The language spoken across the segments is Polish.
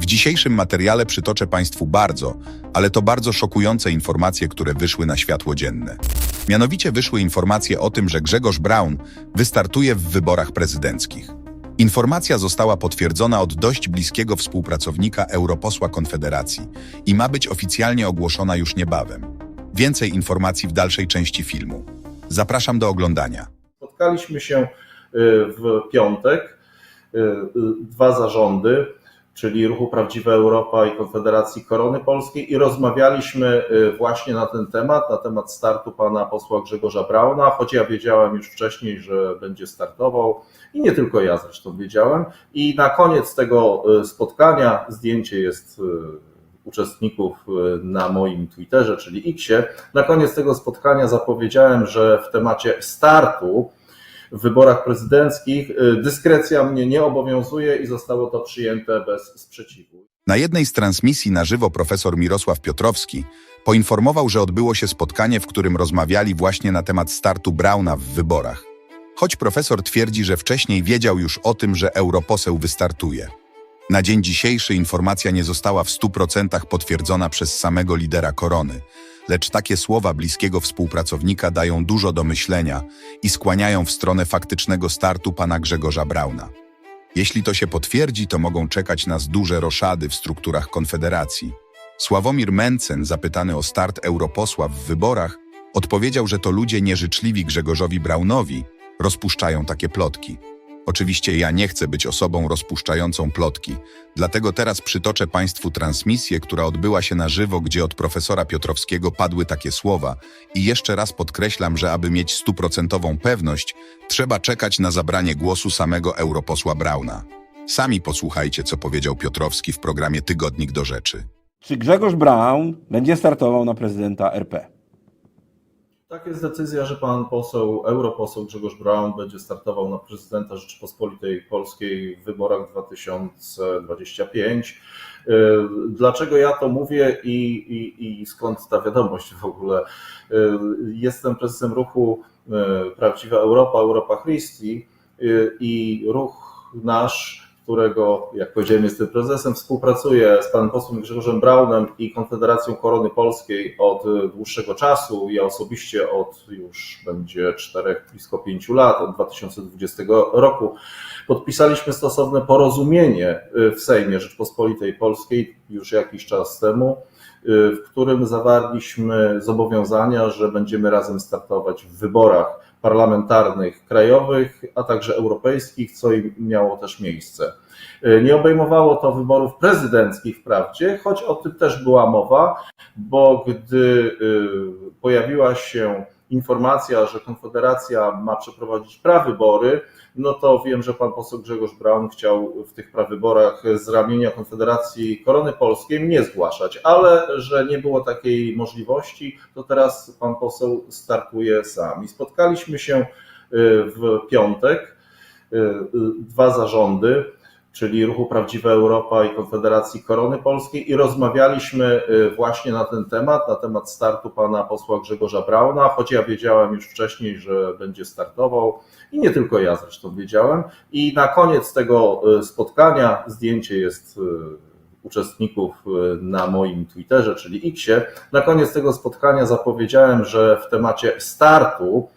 W dzisiejszym materiale przytoczę Państwu bardzo, ale to bardzo szokujące informacje, które wyszły na światło dzienne. Mianowicie wyszły informacje o tym, że Grzegorz Braun wystartuje w wyborach prezydenckich. Informacja została potwierdzona od dość bliskiego współpracownika europosła Konfederacji i ma być oficjalnie ogłoszona już niebawem. Więcej informacji w dalszej części filmu. Zapraszam do oglądania. Spotkaliśmy się y, w piątek, y, y, dwa zarządy, czyli Ruchu Prawdziwa Europa i Konfederacji Korony Polskiej i rozmawialiśmy y, właśnie na ten temat, na temat startu pana posła Grzegorza Brauna, choć ja wiedziałem już wcześniej, że będzie startował i nie tylko ja zresztą wiedziałem. I na koniec tego y, spotkania zdjęcie jest y, uczestników na moim Twitterze, czyli Xie. Na koniec tego spotkania zapowiedziałem, że w temacie startu w wyborach prezydenckich y, dyskrecja mnie nie obowiązuje i zostało to przyjęte bez sprzeciwu. Na jednej z transmisji na żywo profesor Mirosław Piotrowski poinformował, że odbyło się spotkanie, w którym rozmawiali właśnie na temat startu Brauna w wyborach. Choć profesor twierdzi, że wcześniej wiedział już o tym, że europoseł wystartuje. Na dzień dzisiejszy informacja nie została w 100% potwierdzona przez samego lidera korony, lecz takie słowa bliskiego współpracownika dają dużo do myślenia i skłaniają w stronę faktycznego startu pana Grzegorza Brauna. Jeśli to się potwierdzi, to mogą czekać nas duże roszady w strukturach Konfederacji. Sławomir Mencen, zapytany o start europosła w wyborach, odpowiedział, że to ludzie nieżyczliwi Grzegorzowi Braunowi rozpuszczają takie plotki. Oczywiście ja nie chcę być osobą rozpuszczającą plotki, dlatego teraz przytoczę Państwu transmisję, która odbyła się na żywo, gdzie od profesora Piotrowskiego padły takie słowa i jeszcze raz podkreślam, że aby mieć stuprocentową pewność, trzeba czekać na zabranie głosu samego europosła Brauna. Sami posłuchajcie, co powiedział Piotrowski w programie Tygodnik do Rzeczy. Czy Grzegorz Braun będzie startował na prezydenta RP? Tak jest decyzja, że pan poseł, europoseł Grzegorz Braun będzie startował na prezydenta Rzeczypospolitej Polskiej w wyborach 2025. Y, Dlaczego ja to mówię i, i, i skąd ta wiadomość w ogóle? Y, Jestem prezesem ruchu y, Prawdziwa Europa, Europa Christi i ruch nasz, którego, jak powiedziałem, jestem prezesem, współpracuje z panem posłem Grzegorzem Braunem i Konfederacją Korony Polskiej od y, dłuższego czasu. Ja osobiście od już będzie czterech, blisko pięciu lat, od 2020 roku. Podpisaliśmy stosowne porozumienie y, w Sejmie Rzeczpospolitej Polskiej już jakiś czas temu, y, w którym zawarliśmy zobowiązania, że będziemy razem startować w wyborach parlamentarnych krajowych, a także europejskich, co i miało też miejsce. Y, Nie obejmowało to wyborów prezydenckich wprawdzie, choć o tym też była mowa, bo gdy y, pojawiła się informacja, że Konfederacja ma przeprowadzić prawybory, no to wiem, że pan poseł Grzegorz Braun chciał w tych prawyborach z ramienia Konfederacji Korony Polskiej mnie zgłaszać, ale że nie było takiej możliwości, to teraz pan poseł startuje sam. I spotkaliśmy się y, w piątek, y, y, dwa zarządy, czyli Ruchu Prawdziwa Europa i Konfederacji Korony Polskiej i rozmawialiśmy y, właśnie na ten temat, na temat startu pana posła Grzegorza Brauna, choć ja wiedziałem już wcześniej, że będzie startował i nie tylko ja zresztą wiedziałem. I na koniec tego y, spotkania zdjęcie jest y, uczestników na moim Twitterze, czyli Xie. Na koniec tego spotkania zapowiedziałem, że w temacie startu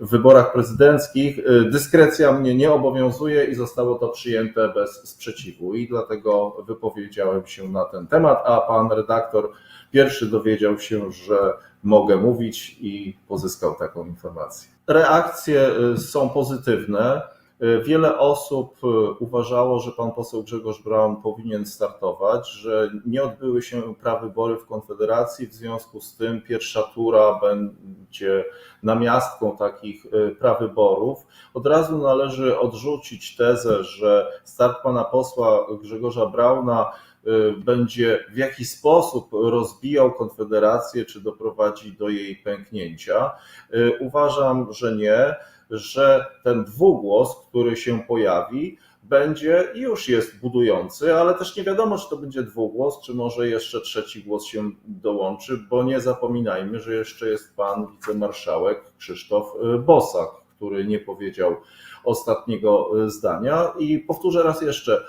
w wyborach prezydenckich y, dyskrecja mnie nie obowiązuje i zostało to przyjęte bez sprzeciwu i dlatego wypowiedziałem się na ten temat, a pan redaktor pierwszy dowiedział się, że mogę mówić i pozyskał taką informację. Reakcje y, są pozytywne. Y, Wiele osób y, uważało, że pan poseł Grzegorz Braun powinien startować, że nie odbyły się prawybory w Konfederacji, w związku z tym pierwsza tura będzie namiastką takich y, prawyborów. Od razu należy odrzucić tezę, że start pana posła Grzegorza Brauna będzie w jakiś sposób rozbijał Konfederację czy doprowadzi do jej pęknięcia. Y, Uważam, że nie że ten dwugłos, który się pojawi, będzie i już jest budujący, ale też nie wiadomo, czy to będzie dwugłos, czy może jeszcze trzeci głos się dołączy, bo nie zapominajmy, że jeszcze jest pan wicemarszałek Krzysztof y, Bosak, który nie powiedział ostatniego y, zdania. I powtórzę raz jeszcze,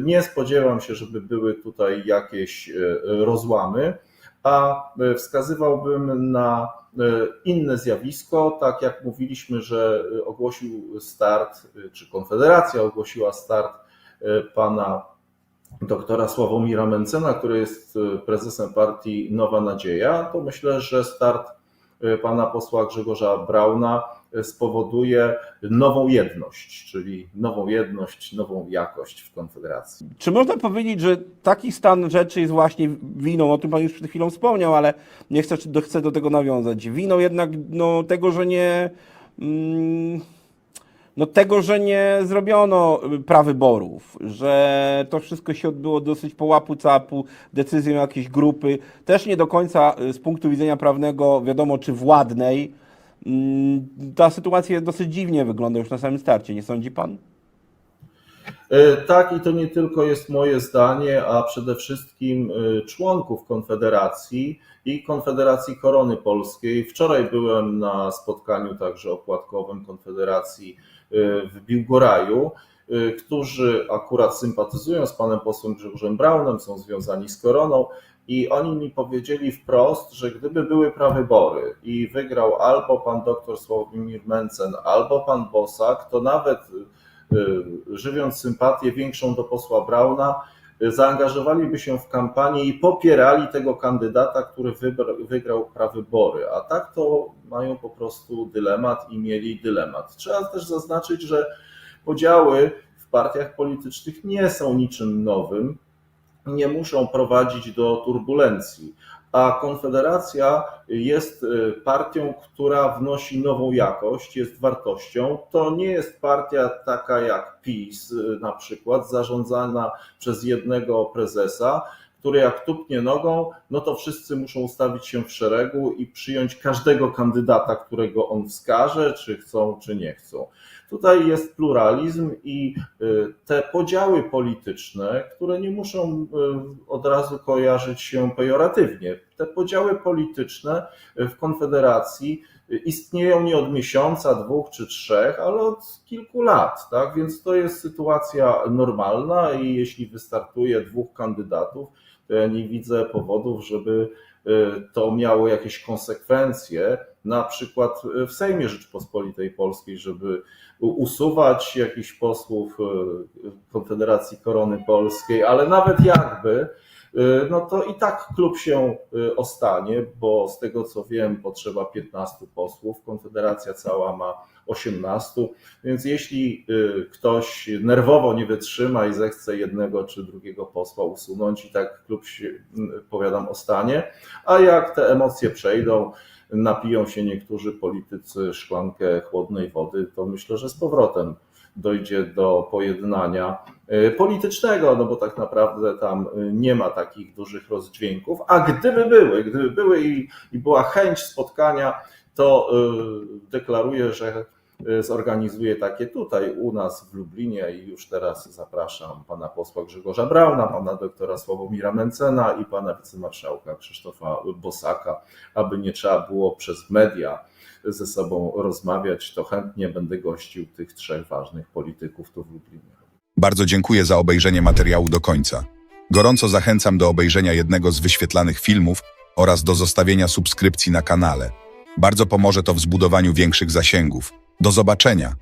Nie spodziewam się, żeby były tutaj jakieś y, rozłamy, a y, wskazywałbym na inne zjawisko, tak jak mówiliśmy, że ogłosił start, czy Konfederacja ogłosiła start pana doktora Sławomira Mencena, który jest prezesem partii Nowa Nadzieja, to myślę, że start pana posła Grzegorza Brauna spowoduje nową jedność, czyli nową jedność, nową jakość w Konfederacji. Czy można powiedzieć, że taki stan rzeczy jest właśnie winą, o tym Pan już przed chwilą wspomniał, ale nie chcę, chcę do tego nawiązać. Winą jednak no, tego, że nie. Mm, no tego, że nie zrobiono prawyborów, że to wszystko się odbyło dosyć po łapu capu, decyzją jakiejś grupy, też nie do końca z punktu widzenia prawnego wiadomo czy władnej. Mm, Ta sytuacja dosyć dziwnie wygląda już na samym starcie, nie sądzi Pan? E, Tak, i to nie tylko jest moje zdanie, a przede wszystkim e, członków Konfederacji i Konfederacji Korony Polskiej. Wczoraj byłem na spotkaniu także opłatkowym Konfederacji e, w Biłgoraju, którzy akurat sympatyzują z panem posłem Grzegorzem Braunem, są związani z Koroną i oni mi powiedzieli wprost, że gdyby były prawybory i wygrał albo pan doktor Sławomir Mencen, albo pan Bosak, to nawet y, żywiąc sympatię większą do posła Brauna, y, zaangażowaliby się w kampanię i popierali tego kandydata, który wygrał prawybory. A tak to mają po prostu dylemat i mieli dylemat. Trzeba też zaznaczyć, że podziały w partiach politycznych nie są niczym nowym, nie muszą prowadzić do turbulencji. A Konfederacja jest y, partią, która wnosi nową jakość, jest wartością. To nie jest partia taka jak PiS, y, na przykład, zarządzana przez jednego prezesa, który jak tupnie nogą, no to wszyscy muszą ustawić się w szeregu i przyjąć każdego kandydata, którego on wskaże, czy chcą, czy nie chcą. Tutaj jest pluralizm i y, te podziały polityczne, które nie muszą y, od razu kojarzyć się pejoratywnie. Te podziały polityczne w Konfederacji y, istnieją nie od miesiąca, dwóch czy trzech, ale od kilku lat, tak? Więc to jest sytuacja normalna i jeśli wystartuje dwóch kandydatów, to ja nie widzę powodów, żeby y, to miało jakieś konsekwencje, na przykład w Sejmie Rzeczypospolitej Polskiej, żeby usuwać jakichś posłów y, Konfederacji Korony Polskiej, ale nawet jakby, y, no to i tak klub się ostanie, bo z tego co wiem, potrzeba 15 posłów, Konfederacja cała ma 18, więc jeśli ktoś nerwowo nie wytrzyma i zechce jednego czy drugiego posła usunąć, i tak klub się, powiadam, ostanie, a jak te emocje przejdą, napiją się niektórzy politycy szklankę chłodnej wody, to myślę, że z powrotem dojdzie do pojednania y, politycznego, no bo tak naprawdę tam y, nie ma takich dużych rozdźwięków, a gdyby były, gdyby były i, i była chęć spotkania, to y, deklaruję, że y, zorganizuję takie tutaj u nas w Lublinie i już teraz zapraszam pana posła Grzegorza Brauna, pana doktora Sławomira Mencena i pana wicemarszałka Krzysztofa Bosaka, aby nie trzeba było przez media ze sobą rozmawiać, to chętnie będę gościł tych trzech ważnych polityków tu w Lublinie. Bardzo dziękuję za obejrzenie materiału do końca. Gorąco zachęcam do obejrzenia jednego z wyświetlanych filmów oraz do zostawienia subskrypcji na kanale. Bardzo pomoże to w zbudowaniu większych zasięgów. Do zobaczenia!